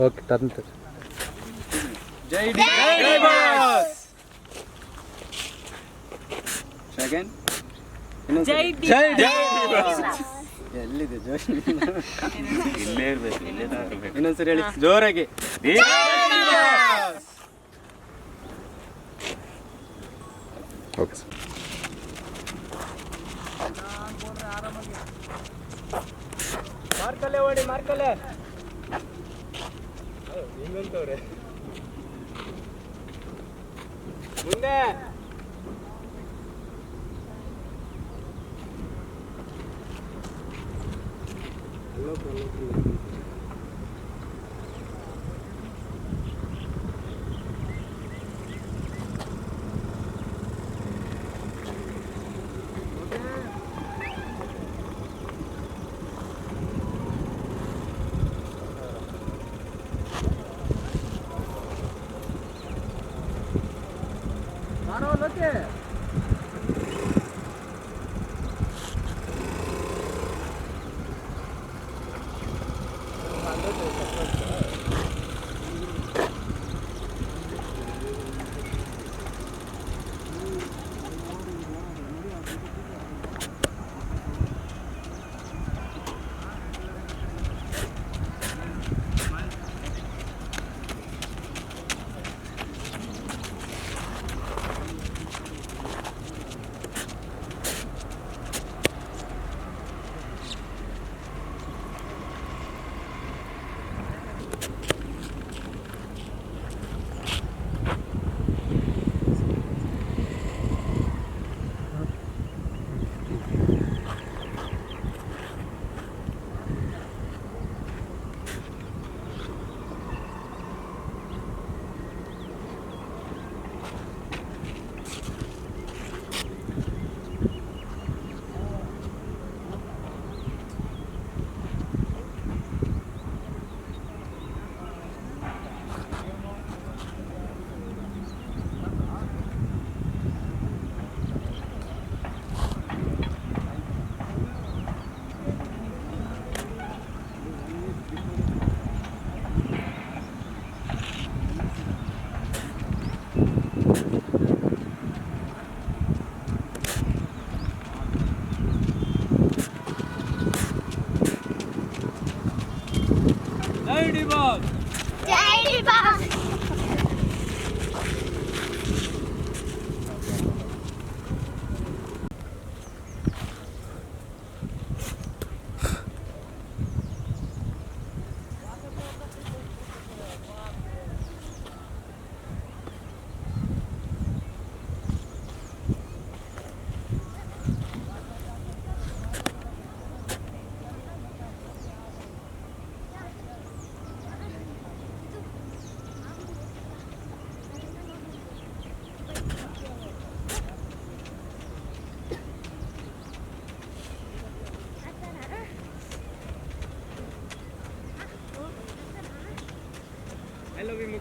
Okay ತಂತು ಜೈ D second ಜೈ ಡಿ ಜೈ ಜೈ ಎಲ್ಲಿದೆ ಜೋಶ್? ಇಲ್ಲೇ ಇರ್ಬೇಕು ಇಲ್ಲೇ ತಗೊಳ್ಬೇಕು ಇನ್ನೊಂದ್ಸರಿ ಹೇಳಿ. ಜೋರಾಗಿ. Okay sir. ಮಾರ್ಕಲ್ಲೇ ಓಡಿ ಮಾರ್ಕಲ್ಲೇ. 있는또 래. 뭔 데? 얼룩얼룩얼룩 ಜೈ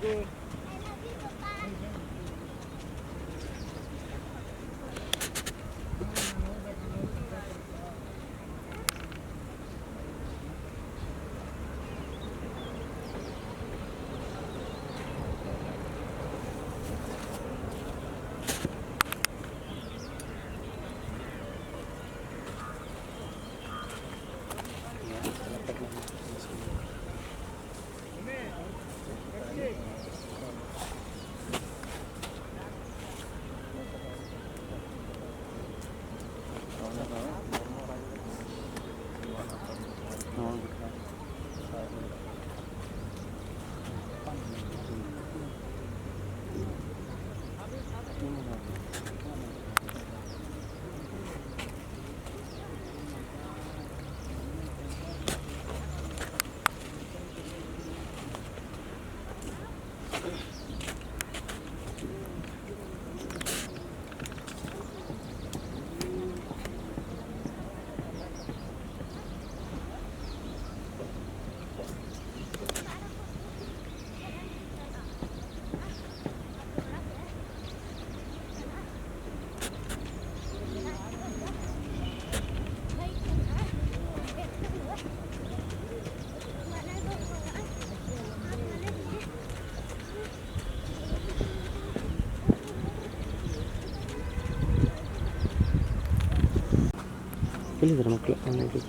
ಐ ಲವ್ ಮಕ್ಕಳು. ಹಾಗಾಗಿ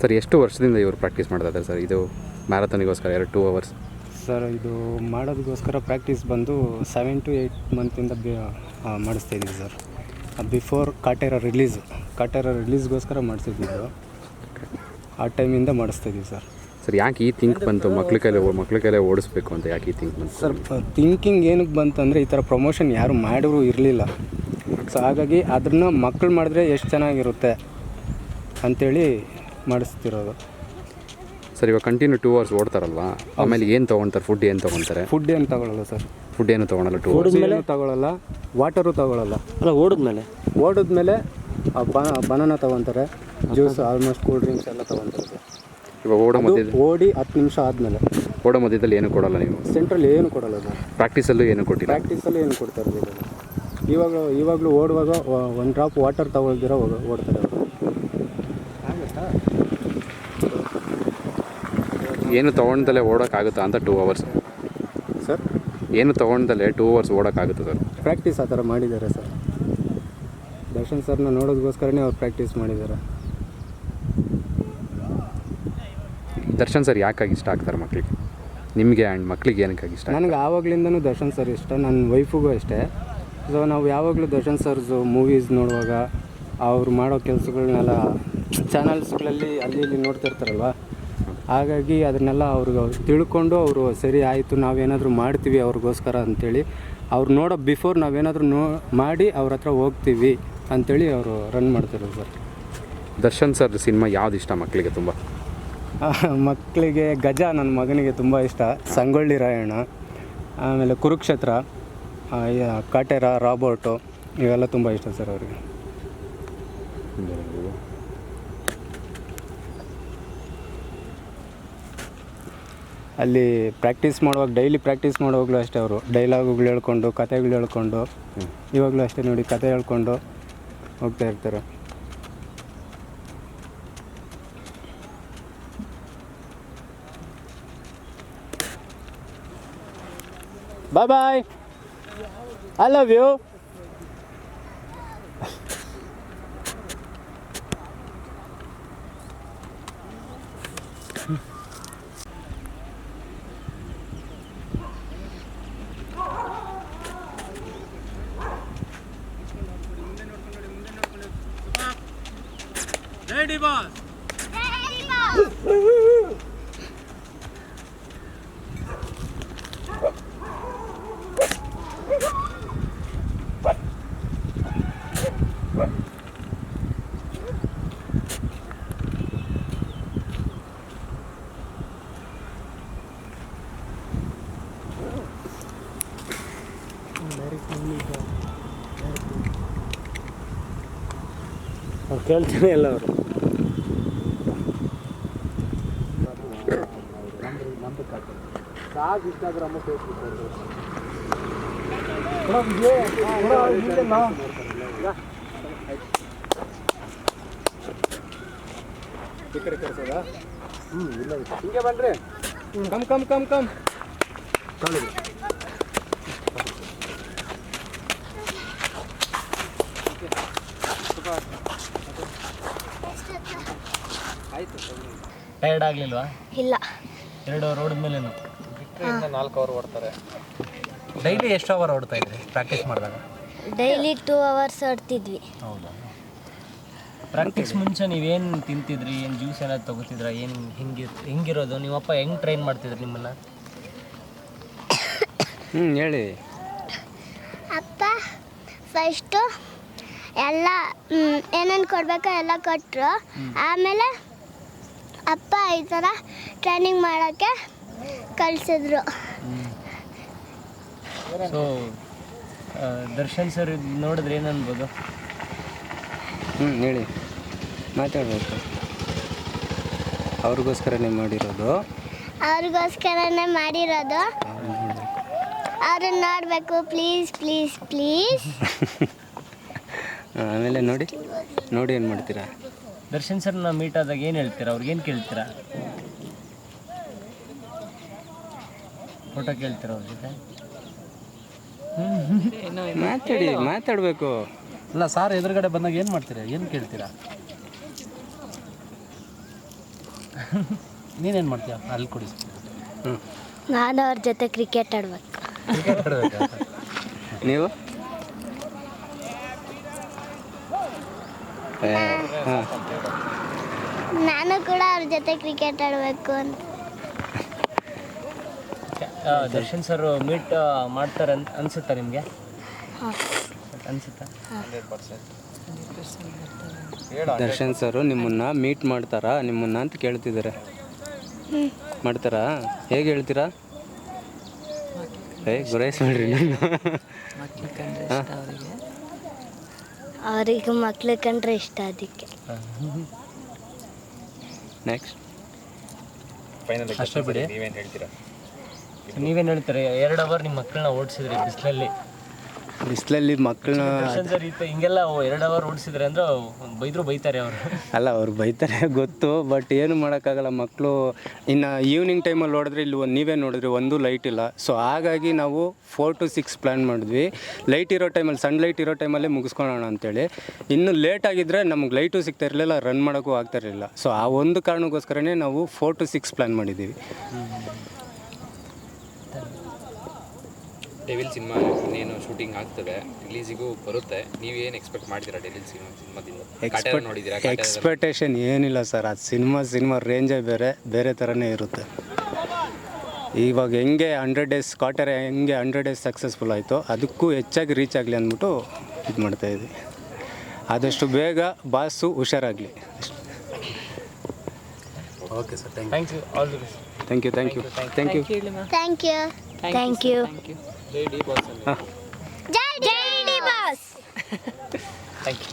ಸರ್ ಎಷ್ಟು ವರ್ಷದಿಂದ ಇವರು ಪ್ರಾಕ್ಟೀಸ್ ಮಾಡ್ತಾ ಇದ್ದಾರೆ ಸರ್? ಇದು ಮ್ಯಾರಥಾನಿಗೋಸ್ಕರ ಎರಡು ಟೂ ಅವರ್ಸ್ ಸರ್ ಇದು ಮಾಡೋದಕ್ಕೋಸ್ಕರ ಪ್ರಾಕ್ಟೀಸ್ ಬಂದು ಸೆವೆನ್ ಟು ಏಯ್ಟ್ ಮಂತಿಂದ ಬಿ ಮಾಡಿಸ್ತಾ ಇದ್ದೀವಿ sir. Before Kaatera release Kaatera ರಿಲೀಸ್ಗೋಸ್ಕರ ಮಾಡಿಸಿದ್ದು ಆ ಟೈಮಿಂದ ಮಾಡಿಸ್ತಾ ಇದ್ದೀವಿ ಸರ್. ಸರ್ ಯಾಕೆ ಈ ಥಿಂಕ್ ಬಂತು? ಮಕ್ಳ ಕೈಲೇ ಮಕ್ಳ ಕೈಲೇ ಓಡಿಸ್ಬೇಕು ಅಂತ ಯಾಕೆ ಈ ಥಿಂಕ್ ಬಂತು? ಸರ್ ಥಿಂಕಿಂಗ್ ಏನಕ್ಕೆ ಬಂತಂದರೆ ಈ ಥರ ಪ್ರಮೋಷನ್ ಯಾರು ಮಾಡಿದ್ರು ಇರಲಿಲ್ಲ. ಸೊ ಹಾಗಾಗಿ ಅದನ್ನ ಮಕ್ಕಳು ಮಾಡಿದ್ರೆ ಎಷ್ಟು ಚೆನ್ನಾಗಿರುತ್ತೆ ಅಂಥೇಳಿ ಮಾಡಿಸ್ತಿರೋದು. ಸರ್ ಇವಾಗ ಕಂಟಿನ್ಯೂ ಟೂ ಅವರ್ಸ್ ಓಡ್ತಾರಲ್ವಾ? ಆಮೇಲೆ ಏನು ತೊಗೊಳ್ತಾರೆ ಫುಡ್ ಏನು ತೊಗೊಳ್ತಾರೆ ಫುಡ್ ಏನು ತೊಗೊಳಲ್ಲ ಸರ್? ಫುಡ್ ಏನು ತಗೊಳಲ್ಲ ಟೂ ಏನು ತಗೊಳ್ಳಲ್ಲ ವಾಟರು ತಗೊಳ್ಳಲ್ಲ ಅಲ್ಲ ಓಡಿದ್ಮೇಲೆ? ಓಡಿದ್ಮೇಲೆ ಬನಾನ ತಗೊಂತಾರೆ ಜ್ಯೂಸ್ ಆಲ್ಮೋಸ್ಟ್ ಕೂಲ್ ಡ್ರಿಂಕ್ಸ್ ಎಲ್ಲ ತಗೊಂತಾರೆ. ಸರ್ ಇವಾಗ ಓಡೋ ಮಧ್ಯದಲ್ಲಿ? ಓಡಿ ಹತ್ತು ನಿಮಿಷ ಆದಮೇಲೆ. ಓಡೋ ಮಧ್ಯದಲ್ಲಿ ಏನು ಕೊಡಲ್ಲ ನೀವು? ಸೆಂಟ್ರಲ್ ಏನು ಕೊಡಲ್ಲ ಸರ್ ಪ್ರಾಕ್ಟೀಸಲ್ಲೂ ಏನು ಕೊಟ್ಟಿಲ್ಲ? ಪ್ರಾಕ್ಟೀಸಲ್ಲೂ ಏನು ಕೊಡ್ತಾರೆ ಇರಲಿಲ್ಲ ಇವಾಗ ಇವಾಗಲೂ ಓಡುವಾಗ ಒಂದು ಡ್ರಾಪ್ ವಾಟರ್ ತಗೊಳ್ದಿರ ಓಡ್ತಾರೆ ಏನು ತೊಗೊಂಡಲ್ಲೇ ಓಡೋಕ್ಕಾಗುತ್ತಾ ಅಂತ ಟೂ ಅವರ್ಸ್ ಸರ್? ಏನು ತೊಗೊಂಡಲ್ಲೇ ಟೂ ಅವರ್ಸ್ ಓಡೋಕ್ಕಾಗುತ್ತೆ ಸರ್ ಪ್ರಾಕ್ಟೀಸ್ ಆ ಥರ ಮಾಡಿದ್ದಾರೆ ಸರ್. ದರ್ಶನ್ ಸರ್ನ ನೋಡೋದಕ್ಕೋಸ್ಕರನೇ ಅವ್ರು ಪ್ರಾಕ್ಟೀಸ್ ಮಾಡಿದ್ದಾರೆ. ದರ್ಶನ್ ಸರ್ ಯಾಕಾಗಿ ಇಷ್ಟ ಆಗ್ತಾರೆ ಮಕ್ಕಳಿಗೆ ನಿಮಗೆ ಆ್ಯಂಡ್ ಮಕ್ಕಳಿಗೆ ಏನಕ್ಕಾಗಿ ಇಷ್ಟ ನನಗೆ ಆವಾಗಲಿಂದನೂ ದರ್ಶನ್ ಸರ್ ಇಷ್ಟ ನನ್ನ ವೈಫಿಗೂ ಅಷ್ಟೇ. ಸೊ ನಾವು ಯಾವಾಗಲೂ ದರ್ಶನ್ ಸರ್ಸು ಮೂವೀಸ್ ನೋಡುವಾಗ ಅವ್ರು ಮಾಡೋ ಕೆಲಸಗಳನ್ನೆಲ್ಲ ಚಾನಲ್ಸ್ಗಳಲ್ಲಿ ಅಲ್ಲಿ ಇಲ್ಲಿ ನೋಡ್ತಿರ್ತಾರಲ್ವ? ಹಾಗಾಗಿ ಅದನ್ನೆಲ್ಲ ಅವ್ರಿಗೆ ತಿಳ್ಕೊಂಡು ಅವರು ಸರಿ ಆಯಿತು ನಾವೇನಾದರೂ ಮಾಡ್ತೀವಿ ಅವ್ರಿಗೋಸ್ಕರ ಅಂಥೇಳಿ ಅವ್ರು ನೋಡೋ ಬಿಫೋರ್ ನಾವೇನಾದರೂ ನೋ ಮಾಡಿ ಅವ್ರ ಹತ್ರ ಹೋಗ್ತೀವಿ ಅಂಥೇಳಿ ಅವರು ರನ್ ಮಾಡ್ತಿರೋದು ಸರ್. ದರ್ಶನ್ ಸರ್ ಸಿನಿಮಾ ಯಾವ್ದು ಇಷ್ಟ ಮಕ್ಕಳಿಗೆ ತುಂಬ? ಮಕ್ಕಳಿಗೆ ಗಜ ನನ್ನ ಮಗನಿಗೆ ತುಂಬ ಇಷ್ಟ ಸಂಗೊಳ್ಳಿ ರಾಯಣ್ಣ ಆಮೇಲೆ ಕುರುಕ್ಷೇತ್ರ ರಾಬರ್ಟು ಕಾಟೇರ ರಾಬೋಟು ಇವೆಲ್ಲ ತುಂಬ ಇಷ್ಟ ಸರ್ ಅವರಿಗೆ. ಅಲ್ಲಿ ಪ್ರಾಕ್ಟೀಸ್ ಮಾಡುವಾಗ ಡೈಲಿ ಪ್ರಾಕ್ಟೀಸ್ ಮಾಡುವಾಗಲೂ ಅಷ್ಟೇ ಅವರು. ಡೈಲಾಗುಗಳು ಹೇಳ್ಕೊಂಡು ಕತೆಗಳು ಹೇಳ್ಕೊಂಡು, ಇವಾಗಲೂ ಅಷ್ಟೇ ನೋಡಿ ಕತೆ ಹೇಳ್ಕೊಂಡು ಹೋಗ್ತಾ ಇರ್ತಾರೆ. Bye bye I love you ready boss ಅವ್ರು ಕೇಳ್ತಾನೆ ಇಲ್ಲ ಅವರು. ಈ ಹ್ಞೂ ಇಲ್ಲ ಹಿಂಗೆ ಬನ್ರಿ. Come come come come. Tired ಆಗಲಿಲ್ವಾ? ಇಲ್ಲ. ಎರಡು ಅವರ್ ಮೇಲೆ ನಾಲ್ಕು ಅವರ್ ಓಡ್ತಾರೆ. ಡೈಲಿ ಎಷ್ಟು ಅವರ್ ಓಡ್ತಾ ಇದ್ರಿ? ಪ್ರಾಕ್ಟೀಸ್ ಮಾಡಿದಾಗ? ಡೈಲಿ ಟೂ ಅವರ್ಸ್ ಓಡ್ತಿದ್ವಿ. ಹೌದಾ? ಪ್ರಾಕ್ಟೀಸ್ ಮುಂಚೆ ನೀವೇನು ತಿಂತಿದ್ರಿ? ಏನು ಜ್ಯೂಸ್ ಏನಾದ್ರು ತಗೋತಿದ್ರ? ಏನು ಹಿಂಗೆ ಹೆಂಗಿರೋದು? ನಿಮ್ಮಪ್ಪ ಹೆಂಗೆ ಟ್ರೈನ್ ಮಾಡ್ತಿದ್ರು ನಿಮ್ಮನ್ನು? ಹ್ಞೂ ಹೇಳಿ. ಅಪ್ಪ ಫಸ್ಟು ಎಲ್ಲ ಏನೇನು ಕೊಡಬೇಕೋ ಎಲ್ಲ ಕೊಟ್ಟರು ಆಮೇಲೆ ಅಪ್ಪ ಈ ಥರ ಟ್ರೈನಿಂಗ್ ಮಾಡೋಕ್ಕೆ ಕಳಿಸಿದ್ರು. ಸೊ ದರ್ಶನ್ ಸರ್ ನೋಡಿದ್ರೆ ಏನು ಅನ್ಬೋದು? ಹ್ಞೂ ಹೇಳಿ. ಮಾತಾಡಬೇಕು. ಅವ್ರಿಗೋಸ್ಕರನೇ ಮಾಡಿರೋದು. ಅವ್ರಿಗೋಸ್ಕರನೇ ಮಾಡಿರೋದು. ಅವ್ರನ್ನ ನೋಡಬೇಕು ಪ್ಲೀಸ್ ಪ್ಲೀಸ್ ಪ್ಲೀಸ್ ಆಮೇಲೆ ನೋಡಿ ನೋಡಿ ಏನು ಮಾಡ್ತೀರಾ? ದರ್ಶನ್ ಸರ್ನ ಮೀಟ್ ಆದಾಗ ಏನು ಹೇಳ್ತೀರಾ? ಅವ್ರಿಗೆ ಏನು ಕೇಳ್ತೀರಾ? ಫೋಟೋ ಕೇಳ್ತೀರಾ ಅವ್ರ ಜೊತೆ? ಮಾತಾಡಿ ಮಾತಾಡಬೇಕು. ಅಲ್ಲ ಸಾರ್ ಎದುರುಗಡೆ ಬಂದಾಗ ಏನು ಮಾಡ್ತೀರಾ? ಏನು ಕೇಳ್ತೀರಾ? ನೀನೇನು ಮಾಡ್ತೀಯ? ಅಲ್ಲಿ ಕೊಡಿ. ಹ್ಞೂ ನಾನು ಅವ್ರ ಜೊತೆ ಕ್ರಿಕೆಟ್ ಆಡ್ಬೇಕು? ನೀವು? ನಾನು ಕೂಡ ಅವ್ರ ಜೊತೆ ಕ್ರಿಕೆಟ್ ಆಡಬೇಕು ಅಂತ. ಆ, ದರ್ಶನ್ ಸರ್ ಮೀಟ್ ಮಾಡ್ತಾರೆ ಅಂತ ಅನ್ಸುತ್ತಾ ನಿಮಗೆ? ಅನ್ಸುತ್ತಾ? ದರ್ಶನ್ ಸರ್ ನಿಮ್ಮನ್ನ ಮೀಟ್ ಮಾಡ್ತಾರಾ ನಿಮ್ಮನ್ನ ಅಂತ ಕೇಳ್ತಿದ್ದಾರೆ ಮಾಡ್ತಾರಾ? ಹೇಗೆ ಹೇಳ್ತೀರಾ? ಏ ಮಾಡ್ರಿ ನಾನು ಅವ್ರಿಗೆ ಮಕ್ಳು ಕಂಡ್ರೆ ಇಷ್ಟ ಅದಕ್ಕೆ. ನೆಕ್ಸ್ಟ್ ಫೈನಲ್ ಅಷ್ಟೇ ಬಿಡಿ. ನೀವೇನು ಹೇಳ್ತೀರಾ? ನೀವೇನು ಹೇಳ್ತೀರಾ? ಎರಡು ಅವರ್ ನಿಮ್ಮ ಮಕ್ಕಳನ್ನ ಓಡಿಸಿದ್ರಿ ಬಿಸಿಲಲ್ಲಿ. ಬಿಸಿಲಲ್ಲಿ ಮಕ್ಕಳನ್ನ ಹಿಂಗೆಲ್ಲ ಎರಡು ಅವರ್ ಓಡಿಸಿದ್ರೆ ಅಂದ್ರೆ ಬೈದ್ರು ಬೈತಾರೆ ಅವರು. ಅಲ್ಲ ಅವ್ರು ಬೈತಾರೆ ಗೊತ್ತು ಬಟ್ ಏನು ಮಾಡೋಕ್ಕಾಗಲ್ಲ ಮಕ್ಕಳು ಇನ್ನು ಈವ್ನಿಂಗ್ ಟೈಮಲ್ಲಿ ನೋಡಿದ್ರೆ ಇಲ್ಲಿ ಒಂದು ನೀವೇ ನೋಡಿದ್ರಿ ಒಂದು ಲೈಟ್ ಇಲ್ಲ. ಸೊ ಹಾಗಾಗಿ ನಾವು ಫೋರ್ ಟು ಸಿಕ್ಸ್ ಪ್ಲ್ಯಾನ್ ಮಾಡಿದ್ವಿ. ಲೈಟ್ ಇರೋ ಟೈಮಲ್ಲಿ ಸಣ್ಣ ಲೈಟ್ ಇರೋ ಟೈಮಲ್ಲೇ ಮುಗಿಸ್ಕೊಳ್ಳೋಣ ಅಂತೇಳಿ. ಇನ್ನು ಲೇಟ್ ಆಗಿದ್ದರೆ ನಮ್ಗೆ ಲೈಟು ಸಿಗ್ತಾ ಇರಲಿಲ್ಲ ರನ್ ಮಾಡೋಕ್ಕೂ ಆಗ್ತಾ ಇರಲಿಲ್ಲ. ಸೊ ಆ ಒಂದು ಕಾರಣಕ್ಕೋಸ್ಕರನೇ ನಾವು ಫೋರ್ ಟು ಸಿಕ್ಸ್ ಪ್ಲ್ಯಾನ್ ಮಾಡಿದ್ದೀವಿ. ಡೆವಿಲ್ ಸಿನಿಮಾ ಇನ್ನೇನು ಶೂಟಿಂಗ್ ಆಗ್ತದೆ ರಿಲೀಸಿಗೂ ಬರುತ್ತೆ. ನೀವೇನು ಎಕ್ಸ್ಪೆಕ್ಟ್ ಮಾಡ್ತೀರಾ ಡೆವಿಲ್ ಸಿನಿಮಾ ಸಿನಿಮಾದಿಂದ? ನೋಡಿದ್ದೀರಾ ಎಕ್ಸ್ಪೆಕ್ಟೇಷನ್ ಏನಿಲ್ಲ ಸರ್ ಅದು ಸಿನಿಮಾ ಸಿನಿಮಾ ರೇಂಜೇ ಬೇರೆ ಬೇರೆ ಥರನೇ ಇರುತ್ತೆ. ಇವಾಗ ಹೆಂಗೆ ಹಂಡ್ರೆಡ್ ಡೇಸ್ ಕಾಟರ್ ಹೆಂಗೆ ಹಂಡ್ರೆಡ್ ಡೇಸ್ ಸಕ್ಸಸ್ಫುಲ್ ಆಯಿತು ಅದಕ್ಕೂ ಹೆಚ್ಚಾಗಿ ರೀಚ್ ಆಗಲಿ ಅಂದ್ಬಿಟ್ಟು ಇದು ಮಾಡ್ತಾಯಿದ್ವಿ ಆದಷ್ಟು ಬೇಗ boss ಹುಷಾರಾಗಲಿ. Okay sir thank thank you all the best thank you thank you thank you thank you thank you Jai D boss thank you